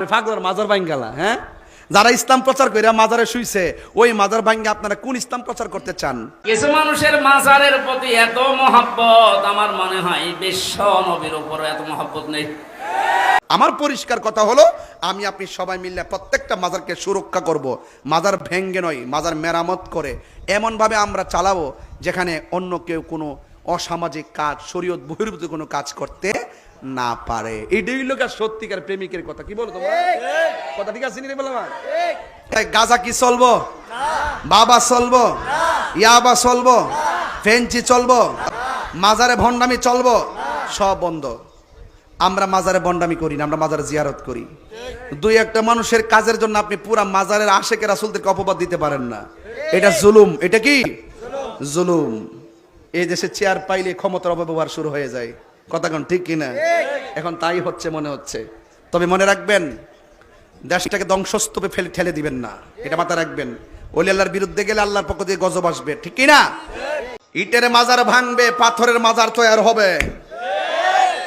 ফাগলার মাজার ভাঙ্গালা হ্যাঁ? যারা ইসলাম প্রচার করে মাজারে শুইছে ওই মাজার ভাঙ্গে আপনারা কোন ইসলাম প্রচার করতে চান? কিছু মানুষের মাজারের প্রতি এত মহাব্বত আমার মনে হয় বিশ্ব নবীর উপর এত মহাব্বত নেই। আমার পরিষ্কার কথা হলো আমি আপনি সবাই মিলে প্রত্যেকটা মাজারকে সুরক্ষা করব। মাজার ভেঙ্গে নয় মাজার মেরামত করে। এমনভাবে আমরা চালাবো যেখানে অন্য কেউ কোনো অসামাজিক কাজ শরীয়ত বহির্ভূত কোনো কাজ করতে না পারে। এটাই লোক আর সত্যিকার প্রেমিকের কথা। কি বলো তোমার? কথা ঠিক আছে নি রে বললাম গাজা কি চলবো? বাবা চলবো? ইয়াবা চলবো? ফেঞ্চি চলবো? মাজারে ভণ্ডামি চলবো? সব বন্ধ। আমরা মাজারে বন্ডামি করি না আমরা মাজারে জিয়ারত করি। দুই একটা মানুষের কাজের জন্য আপনি পুরা মাজারের আশেকে রাসুলদেরকে অপবাদ দিতে পারেন না। এটা জুলুম। এটা কি? জুলুম। এই দেশে চেয়ার পাইলে ক্ষমতার অপব্যবহার শুরু হয়ে যায়। কথাক্ষণ ঠিক কিনা? এখন তাই হচ্ছে, মনে হচ্ছে। তবে মনে রাখবেন, দেশটাকে ধ্বংসস্তূপে ফেলে ঠেলে দিবেন না। এটা মাথায় রাখবেন। ওলি আল্লাহর বিরুদ্ধে গেলে আল্লাহর পক্ষ দিয়ে গজব আসবে। ঠিক কিনা? ইটের মাজার ভাঙবে, পাথরের মাজার তৈরি হবে।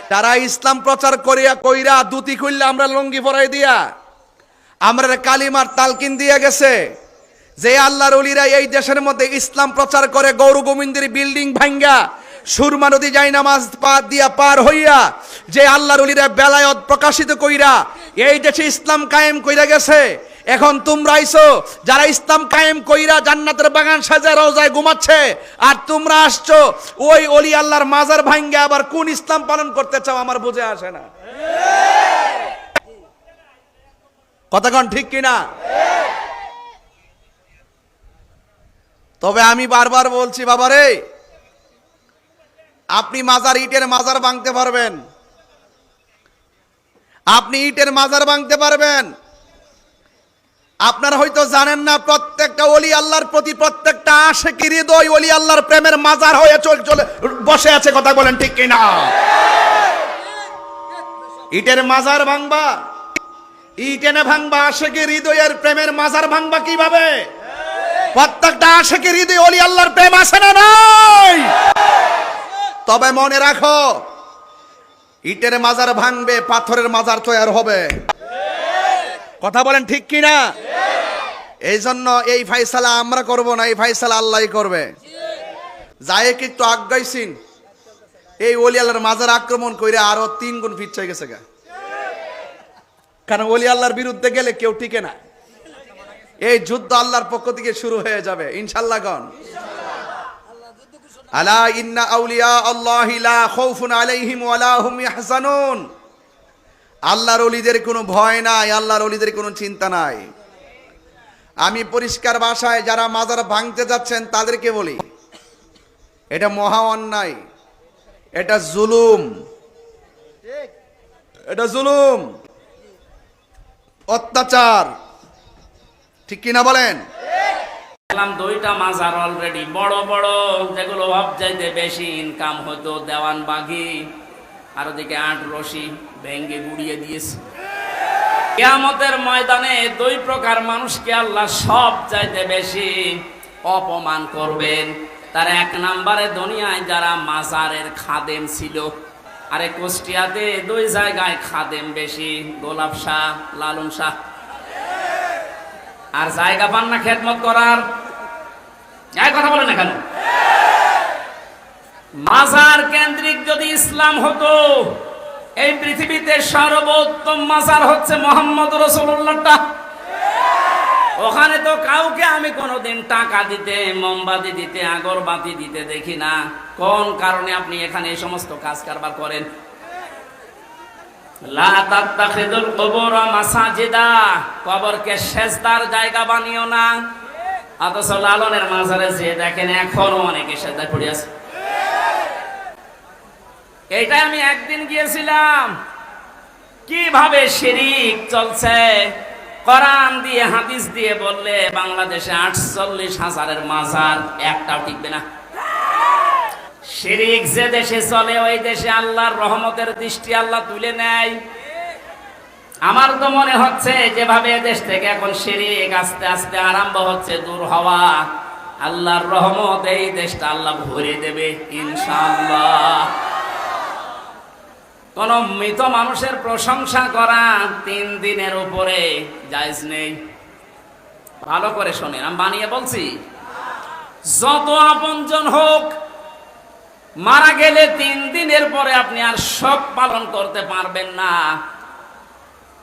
তারা ইসলাম প্রচার করিয়া কইরা দুতি কইলে আমরা লঙ্গি পরাই দিয়া। আমরা কালিমার তালকিন দিয়া গেছে। যে আল্লাহর অলিরা এই দেশের মধ্যে ইসলাম প্রচার করে গৌর গোবিন্দের বিল্ডিং ভাঙ্গা সুরমা নদী যাই নামাজ পা দিয়া পার হইয়া যে আল্লাহর অলিরা বেলায়ত প্রকাশিত কইরা, এই দেশে ইসলাম কায়েম কইরা গেছে। এখন তোমরা আইছো যারা ইসলাম কায়েম কইরা জান্নাতের বাগান সাজায় রোজায় ঘুমাচ্ছে, আর তোমরা আসছো, ওই অলি আল্লাহর মাজার ভাঙ্গে আবার কোন ইসলাম পালন করতে চাও আমার বুঝে আসে না। কথাক্ষণ ঠিক কিনা? তবে আমি বারবার বলছি, বাবারে আপনি মাজার ইটের মাজার ভাঙতে পারবেন। আপনি ইটের মাজার ভাঙতে পারবেন। আপনারা হয়তো জানেন না, প্রত্যেকটা অলি আল্লাহর প্রতি প্রত্যেকটা আশেকি হৃদয় অলি আল্লাহর প্রেমের মাজার হয়ে চল চলে বসে আছে কথা বলেন ঠিক কিনা? ইটের মাজার ভাঙবা, ইট এনে ভাঙবা, আশেকি হৃদয়ের প্রেমের মাজার ভাঙবা কীভাবে? প্রত্যেকটা আশেকি হৃদয় অলি আল্লাহর প্রেম আছে না নাই? তবে মনে রাখো, ইটের মাজার ভাঙবে, পাথরের মাজার তৈরি হবে। কথা বলেন ঠিক কি না? এই জন্য এই ফাইসালা আমরা করব না, এই ফাইসালা আল্লাহ করবে। যায় কি একটু আজ্ঞাইছিন এই আল্লাহর মাজার আক্রমণ করে আরও তিন গুণ ফিরছে গেছে গা। কারণ ওলি আল্লাহর বিরুদ্ধে গেলে কেউ টিকে না। এই যুদ্ধ আল্লাহর পক্ষ থেকে শুরু হয়ে যাবে, ইনশাল্লাহ গণ। আলা ইন্না আউলিয়া আল্লাহি লা খাউফুন আলাইহিম ওয়ালা হুম ইয়াহজানুন। আল্লাহর অলিদের কোনো ভয় নাই, আল্লাহর অলিদের কোনো চিন্তা নাই। আমি পরিষ্কার ভাষায় যারা মাজার ভাঙতে যাচ্ছেন তাদেরকে বলি, এটা মহা অন্যায়, এটা জুলুম এটা জুলুম, অত্যাচার, ঠিক কিনা বলেন? দেখলাম দুইটা মাজার অলরেডি বড় বড়। যেগুলো চাইতে বেশি ইনকাম হতো, দেওয়ান বাঘি। আর ওদিকে আট রশি ভেঙ্গে গুড়িয়ে দিয়েছে। কেয়ামতের ময়দানে দুই প্রকার মানুষকে আল্লাহ সব চাইতে বেশি অপমান করবেন। তার এক নাম্বারে দুনিয়ায় যারা মাজারের খাদেম ছিল, আরে কুষ্টিয়াতে দুই জায়গায় খাদেম বেশি, গোলাপ শাহ, লালন শাহ। আর জায়গা পান না, খেদমত করার। কথা বলেন না কেন? মাজার কেন্দ্রিক যদি ইসলাম হতো, এই পৃথিবীতে সর্বোত্তম মাজার হচ্ছে মোহাম্মদ রসুল্লাহটা ওখানে তো কাউকে আমি কোনোদিন টাকা দিতে, মোমবাতি দিতে, আগরবাতি দিতে দেখি না। কোন কারণে আপনি এখানে এই সমস্ত কাজ কারবার করেন? কবরকে জায়গা বানিও না। অথচ লালনের মাজারে যে দেখেন এখনও অনেকে সেজদায় পড়ে এইটাই আমি একদিন গিয়েছিলাম। কীভাবে শিরিক চলছে? কোরআন দিয়ে, হাদিস দিয়ে বললে বাংলাদেশে আটচল্লিশ হাজারের মাজার একটাও টিকবে না। শিরিক যে দেশে চলে, ওই দেশে আল্লাহর রহমতের দৃষ্টি আল্লাহ তুলে নেয়। আমার তো মনে হচ্ছে যেভাবে দেশ থেকে এখন শিরিক আস্তে আস্তে আরম্ভ হচ্ছে, দূর হওয়া, আল্লাহর রহমত, এই দেশটা আল্লাহ ভরে দেবে, ইনশাআল্লাহ। কোন মৃত মানুষের প্রশংসা করা তিন দিনের উপরে জায়জ নেই। ভালো করে শোনেন, আমি বানিয়ে বলছি, যত আপনজন হোক, মারা গেলে তিন দিনের পরে আপনি আর শোক পালন করতে পারবেন না।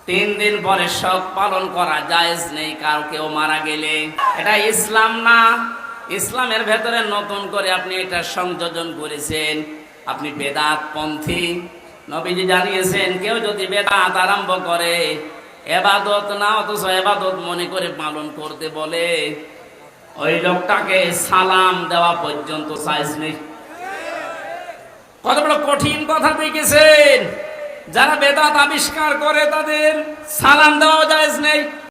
তিন দিন পরে শখ পালন করা জায়েজ নেই, কার কেউ মারা গেলে। এটা ইসলাম না। ইসলামের ভেতরে নতুন করে আপনি এটা সংযোজন করেছেন। আপনি বেদাত পন্থী। নবীজি জানিয়েছেন, কেউ যদি বেদাত আরম্ভ করে, এবাদত না, অথচ এবাদত মনে করে পালন করতে বলে। ওই লোকটাকে সালাম দেওয়া পর্যন্ত সাইজ নেই। কত বড় কঠিন কথা দেখেছেন। যারা বেদাত আবিষ্কার করে তাদের সালাম দেওয়া যায় নেই।